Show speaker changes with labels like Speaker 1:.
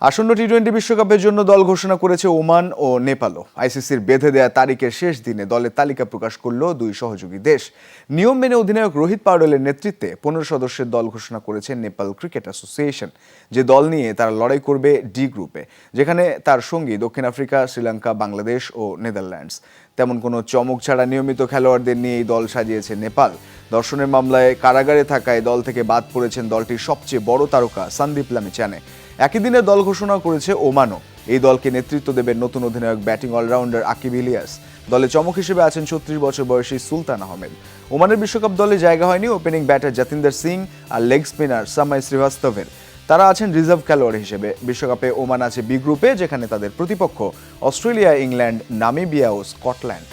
Speaker 1: আসন্ন T twenty বিশ্বকাপের জন্য দল ঘোষণা করেছে ওমান ও নেপালও। আইসিসির বেঁধে দেয়া তারিখের শেষ দিনে দলের তালিকা প্রকাশ করল দুই সহযোগী দেশ। নিয়ম মেনে অধিনায়ক রোহিত পাউডেলের নেতৃত্বে পনেরো সদস্যের দল ঘোষণা করেছে নেপাল ক্রিকেট অ্যাসোসিয়েশন। যে দল নিয়ে তারা লড়াই করবে ডি গ্রুপে, যেখানে তার সঙ্গী দক্ষিণ আফ্রিকা, শ্রীলঙ্কা, বাংলাদেশ ও নেদারল্যান্ডস। তেমন কোনো চমক ছাড়া নিয়মিত খেলোয়াড়দের নিয়ে এই দল সাজিয়েছে নেপাল। দর্শনের মামলায় কারাগারে থাকায় দল থেকে বাদ পড়েছেন দলটির সবচেয়ে বড় তারকা সন্দীপ লামিচানে। একই দিনে দল ঘোষণা করেছে ওমানও। এই দলকে নেতৃত্ব দেবেন নতুন অধিনায়ক ব্যাটিং অলরাউন্ডার আকিব ইলিয়াস। দলে চমক হিসেবে আছেন ছত্রিশ বছর বয়সী সুলতান আহমেদ। ওমানের বিশ্বকাপ দলে জায়গা হয়নি ওপেনিং ব্যাটার জাতিন্দর সিং আর লেগ স্পিনার সামাই শ্রীবাস্তবের। তারা আছেন রিজার্ভ খেলোয়াড় হিসেবে। বিশ্বকাপে ওমান আছে বি গ্রুপে, যেখানে তাদের প্রতিপক্ষ অস্ট্রেলিয়া, ইংল্যান্ড, নামিবিয়া ও স্কটল্যান্ড।